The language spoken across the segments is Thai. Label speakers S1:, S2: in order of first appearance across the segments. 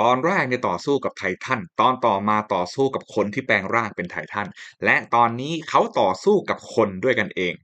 S1: ตอนแรกเนี่ยต่อสู้กับไททันตอนต่อมาต่อสู้กับคนที่แปลงร่างเป็นไททันและตอนนี้เขาต่อสู้กับคนด้วยกันเอง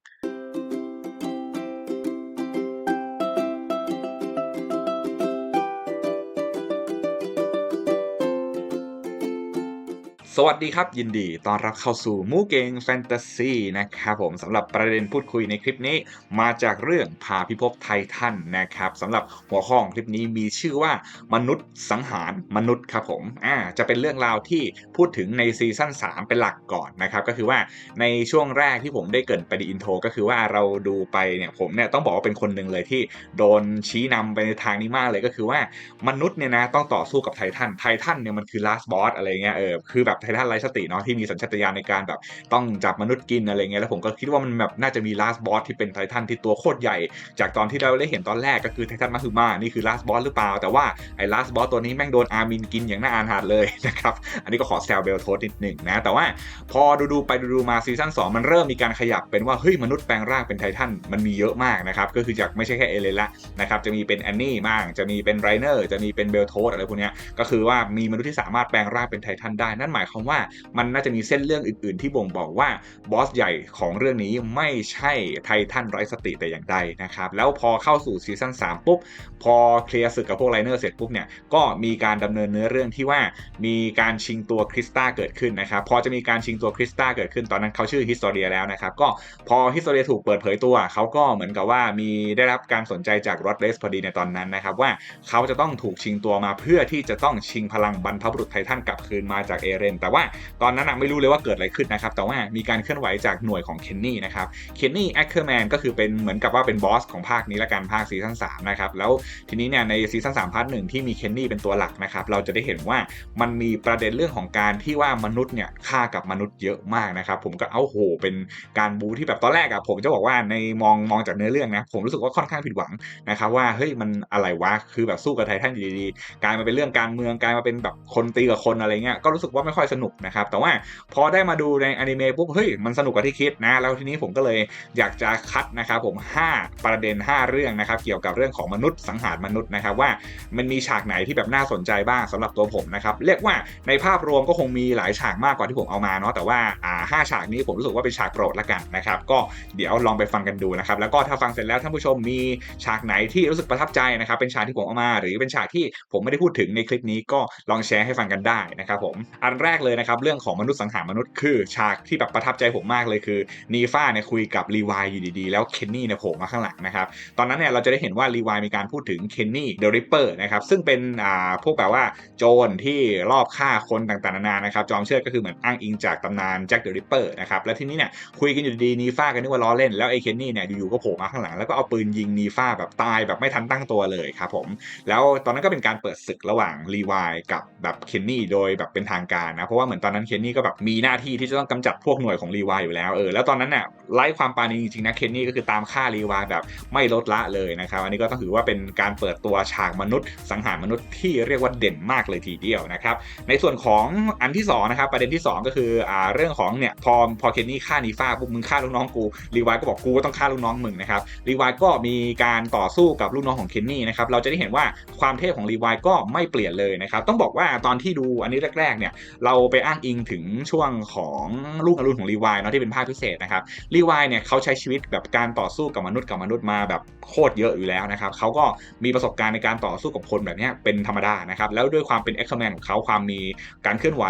S1: สวัสดีครับ ยินดีต้อนรับเข้าสู่มูเกงแฟนตาซีนะครับผมสำหรับประเด็นพูดคุยในคลิปนี้มาจากเรื่องพาพิภพไททันนะครับสำหรับหัวข้อของคลิปนี้มีชื่อว่ามนุษย์สังหารมนุษย์ครับผมอ่าจะเป็นเรื่องราวที่พูดถึงในซีซั่น3 เป็นหลักก่อนนะครับก็คือว่าในช่วงแรกที่ผมได้เกรินไปในอินโทรก็คือว่าเราดูไปเนี่ยผมเนี่ยต้องบอกว่าเป็นคนหนึ่งเลยที่โดนชี้นำไปในทางนี้มากเลยก็คือว่ามนุษย์เนี่ยนะต้องต่อสู้กับไททันไททันเนี่ยมันคือลาสบอสอะไรเงี้ยเออคือแบบททันไร้สติเนาะที่มีสัญชาตญาณในการแบบต้องจับมนุษย์กินอะไรเงี้ยแล้วผมก็คิดว่ามันแบบน่าจะมีลาสบอสที่เป็นไททันที่ตัวโคตรใหญ่ จากตอนที่เราได้เห็นตอนแรกก็คือไททันมาคือมานี่คือลาสบอสหรือเปล่า แต่ว่าไอ้ลาสบอสตัวนี้แม่งโดนอาร์มินกินอย่างน่าอานหาดเลยนะครับอันนี้ก็ขอแซวเบลโทสนิดหนึ่งนะแต่ว่าพอดูดูๆไปดูดูๆมาซีซั่น2มันเริ่มมีการขยับเป็นว่าเฮ้ยมนุษย์แปลงร่างเป็นไททันมันมีเยอะมากนะครับก็คือจากไม่ใช่แค่เอเลนละนะครับจะมีเป็นแอนนี่บ้างจะมีเป็นไรเนอร์จะมีเป็นเบลโทสอะไรพวกเนี้ยก็คือว่ามีมนุษย์ที่สามารถแปลงร่างเป็นไททันได้นั่นหมายความว่ามันน่าจะมีเส้นเรื่องอื่น ๆ ที่บ่งบอกว่าบอสใหญ่ของเรื่องนี้ไม่ใช่ไททันไร้สติแต่อย่างใดนะครับแล้วพอเข้าสู่ซีซั่น3ปุ๊บพอเคลียร์ศึกกับพวกไรเนอร์เสร็จปุ๊บเนี่ยก็มีการดำเนินเนื้อเรื่องที่ว่ามีการชิงตัวคริสตาเกิดขึ้นนะครับพอจะมีการชิงตัวคริสตาเกิดขึ้นตอนนั้นเขาชื่อฮิสโตเรียแล้วนะครับก็พอฮิสโตเรียถูกเปิดเผยตัวเขาก็เหมือนกับว่ามีได้รับการสนใจจากรอดเลสพอดีในตอนนั้นนะครับว่าเขาจะต้องถูกชิงตัวมาเพื่อที่จะต้องชิงพลังบรรพบุรุษไททันกลับคืนมาจากเอเรนแต่ว่าตอนนั้นไม่รู้เลยว่าเกิดอะไรขึ้นนะครับแต่ว่ามีการเคลื่อนไหวจากหน่วยของเคนนี่นะครับเคนนี่แอคเคอร์แมนก็คือเป็นเหมือนกับว่าเป็นบอสของภาคนี้ละกันภาคซีซั่น3นะครับแล้วทีนี้เนี่ยในซีซั่น3พาร์ทหนึ่งที่มีเคนนี่เป็นตัวหลักนะครับเราจะได้เห็นว่ามันมีประเด็นเรื่องของการที่ว่ามนุษย์เนี่ยฆ่ากับมนุษย์เยอะมากนะครับผมก็เอาโหเป็นการบูที่แบบตอนแรกอะผมจะบอกว่าในมองมองจากเนื้อเรื่องนะผมรู้สึกว่าค่อนข้างผิดหวังนะครับว่าเฮ้ยมันอะไรวะคือแบบสู้กับไททันอยู่ดีๆกลายมาเป็นเรื่องการเมืองกลายมาเป็นแบบคนตีกับคนอะไรเงี้ยก็รู้สึกว่าไม่ค่อยสนุกนะครับ แต่ว่าพอได้มาดูในอนิเมะปุ๊บเฮ้ยมันสนุกกว่าที่คิดนะ แล้วทีนี้ผมก็เลยอยากจะคัดนะครับผม 5 ประเด็น 5 เรื่องนะครับ เกี่ยวกับเรื่องของมนุษย์สังหารมนุษย์นะครับ ว่ามันมีฉากไหนที่แบบน่าสนใจบ้างสำหรับตัวผมนะครับ เรียกว่าในภาพรวมก็คงมีหลายฉากมากกว่าที่ผมเอามาเนาะแต่ว่าอ่าห้าฉากนี้ผมรู้สึกว่าเป็นฉากโปรดละกันนะครับก็เดี๋ยวลองไปฟังกันดูนะครับแล้วก็ถ้าฟังเสร็จแล้วท่านผู้ชมมีฉากไหนที่รู้สึกประทับใจนะครับเป็นฉากที่ผมเอามา หรือเป็นฉากที่ผมไม่ได้พูดถึงในคลิปนี้ก็ลองแชร์ให้ฟังกันได้นะครับผมอันแรกเลยนะครับเรื่องของมนุษย์สังหารมนุษย์คือฉากที่แบบประทับใจผมมากเลยคือนีฟ้าเนี่ยคุยกับรีวายอยู่ดีๆ แล้วเคนนี่เนี่ยโผล่มาข้างหลังนะครับตอนนั้นเนี่ยเราจะได้เห็นว่ารีวายมีการพูดถึงเคนนี่เดอะริปเปอร์นะครับซึ่งเป็นอ่าพวกแบบว่าโจรที่รอบฆ่าคนต่างๆนานานะครับจอมเชือดก็คือเหมือนอ้างอิงจากตำนานแจ็คเดอะริปเปอร์นะครับแล้วทีนี้เนี่ยคุยกันอยู่ดีนีฟ้ากันนึกว่าล้อเล่นแล้วไอ้เคนนี่เนี่ยอยู่ๆก็โผล่มาข้างหลังแล้วก็เอาปืนยิงนีฟ้าแบบตายแบบไม่ทันตั้งตัวเลยครับผมแล้วตอนนั้นก็เป็นการเปิดศึกระหว่างรีวายกับแบบเคนนี่โดยแบบเป็นทางการนะเพราะว่าเหมือนตอนนั้นเคนนี่ก็แบบมีหน้าที่ที่จะต้องกำจัดพวกหน่วยของรีวายอยู่แล้วเออแล้วตอนนั้นน่ะไล่ความปาณีจริงๆนะเคนนี่ก็คือตามฆ่ารีวายแบบไม่ลดละเลยนะครับอันนี้ก็ต้องถือว่าเป็นการเปิดตัวฉากมนุษย์ สังหารมนุษย์ที่เรียกว่าเด่นมากเลยทีเดียวนะครับในส่วนของอันที่สองนะครับประเด็นที่สองก็คืออ่าเรื่องของเนี่ยพอพอเคนนี่ฆ่านีฟ้าปุ๊บมึงฆ่าลูกน้องกูรีวายก็บอกกูก็ต้องฆ่าลูกน้องมึงนะครับรีวายก็มีการต่อสู้กับลูกน้องของเคนนี่นะครับเราจะได้เห็นว่าความเทพของรีวายก็ไม่เปลี่ยนเลยนะครับต้องบอกว่าตอนที่ดูอันนี้แรกๆเนี่ยเราไปอ้างอิงถึงช่วงของลูกอรุณของรีวายเนาะที่เป็นภาคพิเศษนะครับรีวายเนี่ยเขาใช้ชีวิตแบบการต่อสู้กับมนุษย์กับมนุษย์มาแบบโคตรเยอะอยู่แล้วนะครับเขาก็มีประสบการณ์ในการต่อสู้กับคนแบบนี้เป็นธรรมดานะครับแล้วด้วยความเป็นเอ็กซ์แมนของเขาความมีการเคลื่อนไหว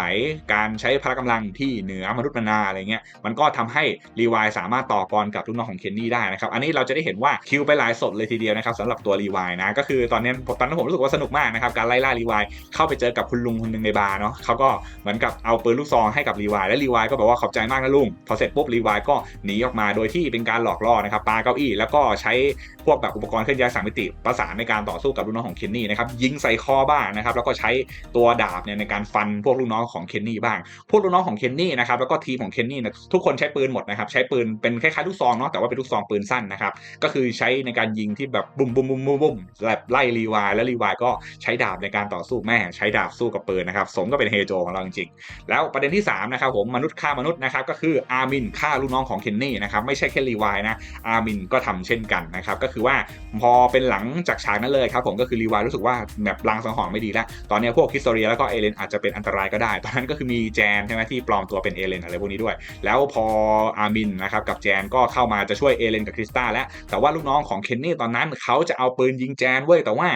S1: การใช้พละกำลังที่เหนือมนุษย์มนาอะไรเงี้ยมันก็ทำให้รีวายสามารถต่อกรกับลูกน้องของเคนนี่ได้นะครับอันนี้เราจะได้เห็นว่าคิวไปหลายสดเลยทีเดียวนะครับสำหรับตัวรีวายนะก็คือตอนนี้ตอนนั้นผมรู้สึกว่าสนุกมากนะครับการไล่ล่ารีวายเข้าไปเจอกับคุณลุงคนหนึ่งในบาร์เนาะเขาก็เหมือนกับเอาปืนลูกซองให้กับรีวายและรีวายก็บอกว่าขอบใจมากนะลุงพอเสร็จปุ๊บรีวายก็หนีออกมาโดยที่เป็นการหลอกล่อนะครับปาเก้าอี้แล้วก็ใช้พวกแบบอุปกรณ์เคลื่อนย้ายสามมิติประสานในการต่อสู้กับลูกน้องของเคนนี่นะครับยิงใส่คอบ้างนะครับแล้วก็ใช้ตัวดาบเนี่ยในการฟันพวกลูกน้องของเคนนี่บ้าง พวกลูกน้องของเคนนี่นะครับแล้วก็ทีมของเคนนี่นะทุกคนใช้ปืนหมดนะครับใช้ปืนเป็นคล้ายๆลูกซองเนาะแต่ว่าเป็นลูกซองปืนสั้นนะครับก็คือใช้ในการยิงที่แบบบุ้มบุ้มบุ้มบุ้มแบบไล่รีวายแล้วรีวายก็ใช้ดาบในการต่อสู้แม่ใช้ดาบสู้กับปืนนะครับสมก็เป็นเฮโจของเราจริงงแล้วประเด็นที่3นะครับผมมนุษย์ฆ่ามนุษย์นะครับก็คืออาร์มินฆ่าลูกน้องของเคนนี่นะครับไม่ใช่แค่รีวายนะอาร์มินก็ทำเช่นกันนะครับก็คือว่าพอเป็นหลังจากฉากนั้นเลยครับผมก็คือรีวายรู้สึกว่าแบบลางสังหรณ์ไม่ดีแล้ว ตอนนี้พวกฮิสโตเรียแล้วก็เอเลนอาจจะเป็นอันตรายก็ได้ ตอนนั้นก็คือมีแจนใช่ไหมที่ปลอมตัวเป็นเอเลนอะไรพวกนี้ด้วย แล้วพออาร์มินนะครับกับแจนก็เข้ามาจะช่วยเอเลนกับคริสตาแล้วแต่ว่าลูกน้องของเคนนี่ตอนนั้นเขาจะเอาปืนยิงแจนเว้ยแต่ว่า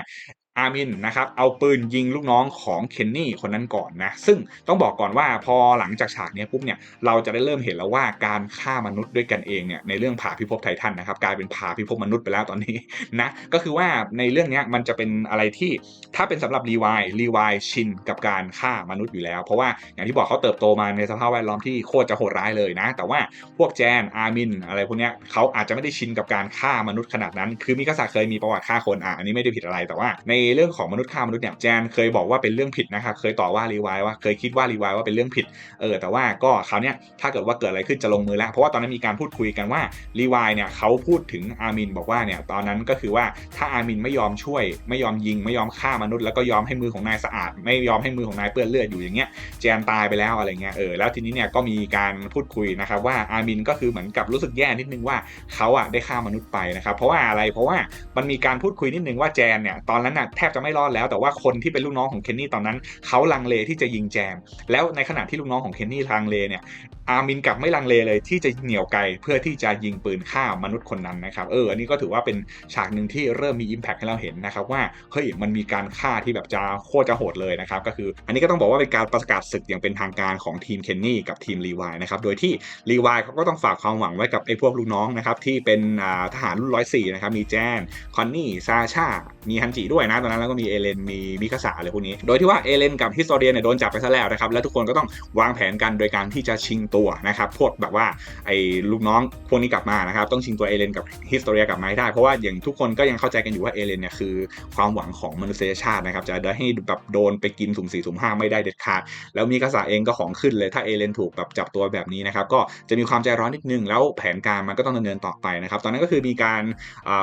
S1: อาร์มินนะครับเอาปืนยิงลูกน้องของเคนนี่คนนั้นก่อนนะซึ่งต้องบอกก่อนว่าพอหลังจากฉากนี้ปุ๊บเนี่ยเราจะได้เริ่มเห็นแล้วว่าการฆ่ามนุษย์ด้วยกันเองเนี่ยในเรื่องผ่าพิภพไททันนะครับกลายเป็นผ่าพิภพมนุษย์ไปแล้วตอนนี้นะก็คือว่าในเรื่องนี้มันจะเป็นอะไรที่ถ้าเป็นสำหรับรีวายรีวายชินกับการฆ่ามนุษย์อยู่แล้ว เพราะว่าอย่างที่บอกเขาเติบโตมาในสภาพแวดล้อมที่โคตรจะโหดร้ายเลยนะ แต่ว่าพวกแจนอาร์มินอะไรพวกเนี้ยเขาอาจจะไม่ได้ชินกับการฆ่ามนุษย์ขนาดนั้น คือมิกาซาเคยมีประวัติฆ่าคนอะอันนี้ไม่ได้ผิดอะไรแต่ว่าในเรื่องของมนุษย์ฆ่ามนุษย์เนี่ยแจนเคยบอกว่าเป็นเรื่องผิดนะครับเคยต่อว่ารีวายว่าเคยคิดว่ารีวายว่าเป็นเรื่องผิดเออแต่ว่าก็คราวเนี้ยถ้าเกิดว่าเกิดอะไรขึ้นจะลงมือแล้ว เพราะว่าตอนนั้นมีการพูดคุยกันว่ารีวายเนี่ยเขาพูดถึงอาร์มินบอกว่าเนี่ยตอนนั้นก็คือว่าถ้าอาร์มินไม่ยอมช่วย ไม่ยอมยิงไม่ยอมฆ่ามนุษย์แล้วก็ยอมให้มือของนายสะอาด ไม่ยอมให้มือของนายเปื้อนเลือดอยู่อย่างเงี้ยแจนตายไปแล้วอะไรเงี้ยเออแล้วทีนี้เนี่ยก็มีการพูดคุยนะครับว่าอาร์มินก็คือเหมือนกับรู้สึกแย่นิดนึงว่าเขาอะได้ฆ่ามนุษย์ไปนะครับเพราะว่าอะไรเพราะว่ามันมีการพูดคุยนิดนึงว่าแจนเนี่ยตอนนั้นน่ะแทบจะไม่รอดแล้ว แต่ว่าคนที่เป็นลูกน้องของเคนนี่ตอนนั้นเขาลังเลที่จะยิงแจม แล้วในขณะที่ลูกน้องของเคนนี่ลังเลเนี่ยอาร์มินกลับไม่ลังเลเลยที่จะเหนี่ยวไกเพื่อที่จะยิงปืนฆ่ามนุษย์คนนั้นนะครับเอออันนี้ก็ถือว่าเป็นฉากหนึ่งที่เริ่มมี Impact ให้เราเห็นนะครับว่าเฮ้ยมันมีการฆ่าที่แบบจะโคตรจะโหดเลยนะครับก็คือ อันนี้ก็ต้องบอกว่าเป็นการประกาศศึกอย่างเป็นทางการของทีมเคนนี่กับทีมรีวายนะครับโดยที่รีวายเขาก็ต้องฝากความหวังไว้กับไอ้พวกลูกน้องนะครับที่เป็นทหารรุ่นร้อยสี่นะครับมีแจนคอนนี่ซาชามีฮันจิด้วยนะตอนนั้นแล้วก็มีเอเลนมีมิคาสาอะไรพวกนี้ โดยที่ว่าเอเลนกับฮิสโตเรียเนี่ยโดนจับไปซะแล้วนะครับแล้วทุกคนก็ต้องวางแผนกันโดยการที่จะชิงตัวนะครับพวกแบบว่าไอ้ลูกน้องพวกนี้กลับมานะครับต้องชิงตัวเอเลนกับฮิสโตเรียกลับมาให้ได้เพราะว่าอย่างทุกคนก็ยังเข้าใจกันอยู่ว่าเอเลนเนี่ยคือความหวังของมนุษยชาตินะครับจะได้ให้แบบโดนไปกินสุ่มสี่สุ่มห้าไม่ได้เด็ดขาด แล้วมีกษัตริย์เองก็ของขึ้นเลยถ้าเอเลนถูกแบบจับตัวแบบนี้นะครับก็จะมีความใจร้อนนิดนึง แล้วแผนการมันก็ต้องดำเนินต่อไปนะครับตอนนั้นก็คือมีการ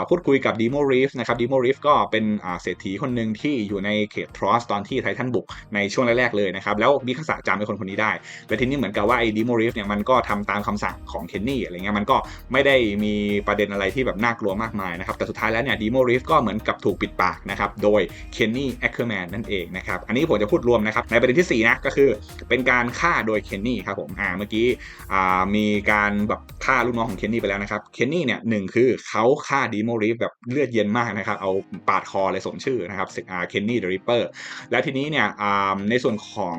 S1: พูดคุยกับดีโมรีฟนะครับดีโมรีฟก็เป็นเศรษฐีคนหนึ่งที่อยู่ในเขตทรอสตอนที่ไททันบุกในช่วงแรกๆเลยนะครับ แล้วมิคาสะจำเป็นคนคนนี้ได้ และทีนี้เหมือนกับว่าไอ้ดีโมรีฟเนี่ยมันก็ทำตามคำสั่งของเคนนี่อะไรเงี้ยมันก็ไม่ได้มีประเด็นอะไรที่แบบน่ากลัวมากมายนะครับ แต่สุดท้ายแล้วเนี่ยดีโมรีฟก็เหมือนกับถูกปิดปากนะครับโดยเคนนี่แอคเคอร์แมนนั่นเองนะครับอันนี้ผมจะพูดรวมนะครับในประเด็นที่ 4 นะก็คือเป็นการฆ่าโดยเคนนี่ครับผมอ่าเมื่อกี้อ่ามีการแบบฆ่าลูกน้องของเคนนี่ไปแล้วนะครับเคนนี่เนี่ยหนึ่งคือเขาฆ่าดีโมรีฟแบบเลือดเย็นมากนะครับเอาปาดคอเลยสมชื่อนะครับเคนนี่เดอะริปเปอร์แล้วทีนี้เนี่ยในส่วนของ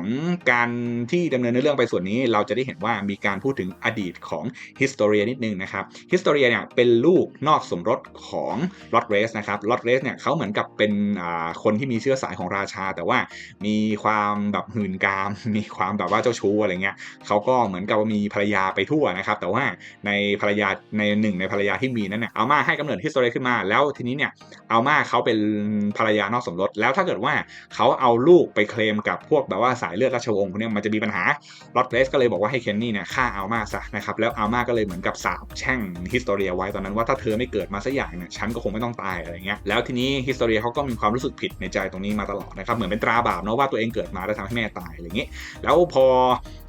S1: การที่ดำเนินในเรื่องไปส่วนนี้เราจะได้เห็นว่ามีการพูดถึงอดีตของฮิสโตเรียนิดนึงนะครับฮิสโตเรียเนี่ยเป็นลูกนอกสมรสของลอตเรสนะครับลอตเรสเนี่ยเขาเหมือนกับเป็นคนที่มีเชื้อสายของราชา แต่ว่ามีความแบบหื่นกาม มีความแบบว่าเจ้าชู้อะไรเงี้ยเขาก็เหมือนกับมีภรรยาไปทั่วนะครับ แต่ว่าในภรรยาในหนึ่งในภรรยาที่มีนั้นเนี่ยเอามาให้กำเนิดฮิสโตเรียขึ้นมา แล้วทีนี้เนี่ยเอามาเขาเป็นภรรยานอกสมรส แล้วถ้าเกิดว่าเขาเอาลูกไปเคลมกับพวกแบบว่าสายเลือดราชวงศ์พวกนี้มันจะมีปัญหาลอตเรสก็เลยบอกว่าให้เคนนี่เนี่ยฆ่าอัลมาซะนะครับแล้วอัลมาก็เลยเหมือนกับสาบแช่งฮิสตเรียไว้ตอนนั้นว่าถ้าเธอไม่เกิดมาสักอย่างเนี่ยฉันก็คงไม่ต้องตายอะไรเงี้ยแล้วทีนี้ฮิสตเรียเขาก็มีความรู้สึกผิดในใจตรงนี้มาตลอดนะครับเหมือนเป็นตราบาปเนาะว่าตัวเองเกิดมาแล้วทำให้แม่ตายอะไรเงี้ยแล้วพอ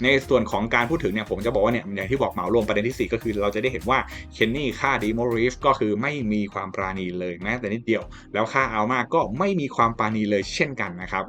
S1: ในส่วนของการพูดถึงเนี่ยผมจะบอกว่าเนี่ยอย่างที่บอกเหมารวมประเด็นที่ 4 ก็คือเราจะได้เห็นว่าเคนนี่ฆ่าดีโมรีฟก็คือไม่มีความปราณีเลยแม้แต่นิดเดียว แล้วฆ่าอัลมาก็ไม่มีความปาณีเลยเช่นกันนะครับ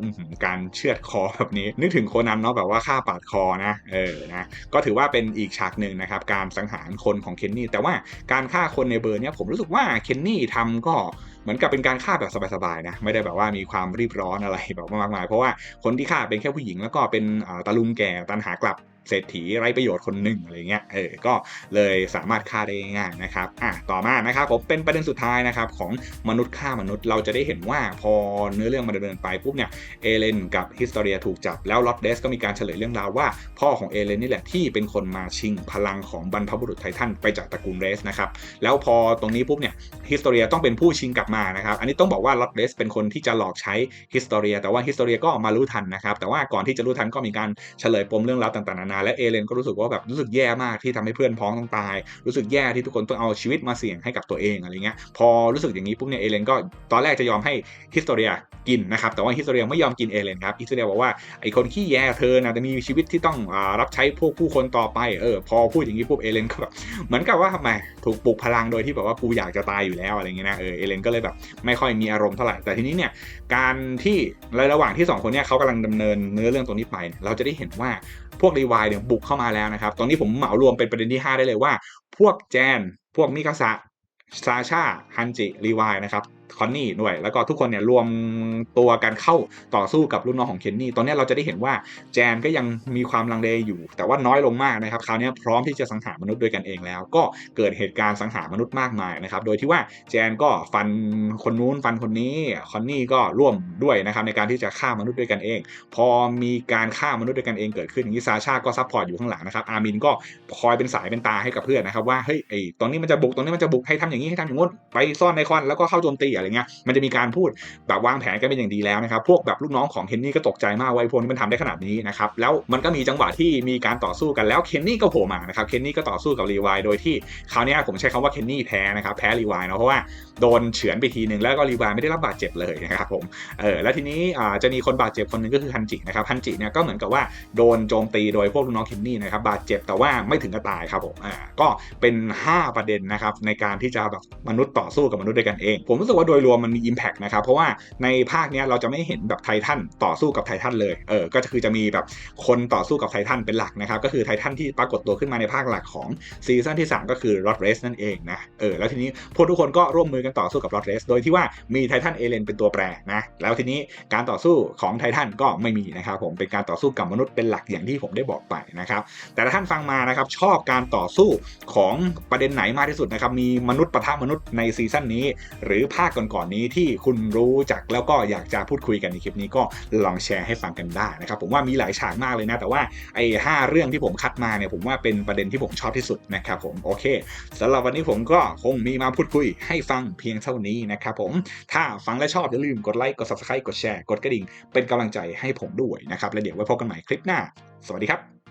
S1: การเชือดคอแบบนี้ นึกถึงโคนันเนาะแบบว่าฆ่าปาดคอนะเออนะก็ถือว่าเป็นอีกฉากหนึ่งนะครับการสังหารคนของเคนนี่แต่ว่าการฆ่าคนในเบอร์เนี้ยผมรู้สึกว่าเคนนี่ทำก็เหมือนกับเป็นการฆ่าแบบสบายๆนะไม่ได้แบบว่ามีความรีบร้อนอะไรแบบมากมายเพราะว่าคนที่ฆ่าเป็นแค่ผู้หญิงแล้วก็เป็นตาลุงแก่ตันหากลับ เศรษฐีไร้ประโยชน์คนหนึ่งอะไรเงี้ยเออก็เลยสามารถฆ่าได้ง่ายนะครับอะต่อมานะครับผมเป็นประเด็นสุดท้ายนะครับของมนุษย์ฆ่ามนุษย์เราจะได้เห็นว่าพอเนื้อเรื่องมันดำเนินไปปุ๊บเนี่ยเอเลนกับฮิสตอเรียถูกจับแล้วล็อตเดสก็มีการเฉลยเรื่องราวว่า พ่อของเอเลนนี่แหละที่เป็นคนมาชิงพลังของบรรพบุรุษไททันไปจากตระกูลเรสนะครับแล้วพอตรงนี้ปุ๊บเนี่ยฮิสตอเรียต้องเป็นผู้ชิงกลับมานะครับอันนี้ต้องบอกว่าล็อตเดสเป็นคนที่จะหลอกใช้ฮิสตอเรียแต่ว่าฮิสตอเรียก็มารู้ทันนะครับแต่ว่าก่อนที่จะรู้ทันก็มีการเฉลยปมเรื่องราวต่างๆนานาและเอเลนก็รู้สึกว่าแบบรู้สึกแย่มากที่ทำให้เพื่อนพ้องต้องตาย รู้สึกแย่ที่ทุกคนต้องเอาชีวิตมาเสี่ยงให้กับตัวเองอะไรเงี้ยพอรู้สึกอย่างนี้ปุ๊บเนี่ยเอเลนก็ตอนแรกจะยอมให้ฮิสโตเรียกินนะครับแต่ว่าฮิสโตเรียไม่ยอมกินเอเลนครับฮิสโตเรียบอกว่าไอคนขี้แย่เธอนะจะมีชีวิตที่ต้องอรับใช้พวกผู้คนต่อไปเออพอพูดอย่างนี้ปุ๊บเอเลนก็แบบเหมือนกับว่าทำไมถูกปลุกพลังโดยที่แบบว่ากูอยากจะตายอยู่แล้วอะไรเงี้ยนะเออเอเลนก็เลยแบบไม่ค่อยมีอารมณ์เท่าไหร่แต่ทีนี้เนี่ยการที่ในระหว่างที่สองคนเนี่ยเขากำลังดำเนินเนื้อเรื่องตรงนี้ไป เราจะได้เห็นว่าพวกรีวายเนี่ยบุกเข้ามาแล้วนะครับ ตอนนี้ผมเหมารวมเป็นประเด็นที่ 5 ได้เลยว่า พวกแจน พวกมิกาสะซาชาฮันจิรีวายนะครับ คอนนี่ด้วย แล้วก็ทุกคนเนี่ยรวมตัวกันเข้าต่อสู้กับรุ่นน้องของเคนนี่ ตอนนี้เราจะได้เห็นว่าแจนก็ยังมีความลังเลอยู่ แต่ว่าน้อยลงมากนะครับ คราวนี้พร้อมที่จะสังหารมนุษย์ด้วยกันเองแล้ว ก็เกิดเหตุการณ์สังหารมนุษย์มากมายนะครับ โดยที่ว่าแจนก็ฟันคนนู้นฟันคนนี้ คอนนี่ก็ร่วมด้วยนะครับในการที่จะฆ่ามนุษย์ด้วยกันเอง พอมีการฆ่ามนุษย์ด้วยกันเองเกิดขึ้นอย่างนี้ซาชาก็ซัพพอร์ตอยู่ข้างหลังนะครับ อามินก็คอยเป็นสายเป็นตาให้กับเพื่อนนะครับว่า เฮ้ย ไอตอนนี้มันจะบุกตรงนี้มันจะบุก ให้ทำอย่างนี้ ให้ทำอย่างงู้น ไปซ่อนในควัน แล้วก็เข้าโจมตีอะไรเงี้ยมันจะมีการพูดแบบวางแผนกันเป็นอย่างดีแล้วนะครับพวกแบบลูกน้องของเคนนี่ก็ตกใจมากว่าไอ้พวกนี้มันทำได้ขนาดนี้นะครับแล้วมันก็มีจังหวะที่มีการต่อสู้กันแล้วเคนนี่ก็โผล่มานะครับเคนนี่ก็ต่อสู้กับรีวายโดยที่คราวนี้ผมใช้คำว่าเคนนี่แพ้นะครับแพ้รีวายเนาะเพราะว่าโดนเฉือนไปทีหนึ่งแล้วก็รีวายไม่ได้รับบาดเจ็บเลยนะครับผมเออแล้วทีนี้จะมีคนบาดเจ็บคนหนึงก็คือฮันจินะครับฮันจิเนี่ยก็เหมือนกับว่าโดนโจมตีโดยพวกลูกน้องเคนนี่นะครับบาดเจ็บแต่ว่าไม่ถึงกับตายครับผมอ่าก็เป็น 5 ประเด็นนะครับในการที่จะแบบมนุษย์ต่อสู้กับมนุษย์ด้วยกันเอง ผมรู้สึกว่าโดดยรวมมันมี Impact นะครับเพราะว่าในภาคเนี้ยเราจะไม่เห็นแบบไททันต่อสู้กับไททันเลยเออก็คือจะมีแบบคนต่อสู้กับไททันเป็นหลักนะครับก็คือไททันที่ปรากฏตัวขึ้นมาในภาคหลักของซีซั่นที่ 3 ก็คือรอดเรสนั่นเองนะเออแล้วทีนี้พวกทุกคนก็ร่วมมือกันต่อสู้กับรอดเรสโดยที่ว่ามีไททันเอเลนเป็นตัวแปรนะแล้วทีนี้การต่อสู้ของไททันก็ไม่มีนะครับผมเป็นการต่อสู้กับมนุษย์เป็นหลักอย่างที่ผมได้บอกไปนะครับแต่ถ้าท่านฟังมานะครับชอบการต่อสู้ของประเด็นไหนมากที่สุดนะครับมีมนุษย์ปะทะมนุษย์ในซีซั่นนี้ หรือภาคก่อนๆนี้ที่คุณรู้จักแล้วก็อยากจะพูดคุยกันในคลิปนี้ก็ลองแชร์ให้ฟังกันได้นะครับผมว่ามีหลายฉากมากเลยนะ แต่ว่าไอ้หเรื่องที่ผมคัดมาเนี่ยผมว่าเป็นประเด็นที่ผมชอบที่สุดนะครับผมโอเคสำหรับวันนี้ผมก็คงมีมาพูดคุยให้ฟังเพียงเท่านี้นะครับผมถ้าฟังและชอบอย่าลืมกดไลค์กด subscribe กดแชร์กดกระดิ่งเป็นกำลังใจให้ผมด้วยนะครับแล้วเดี๋ยวไว้พบกันใหม่คลิปหน้า สวัสดีครับ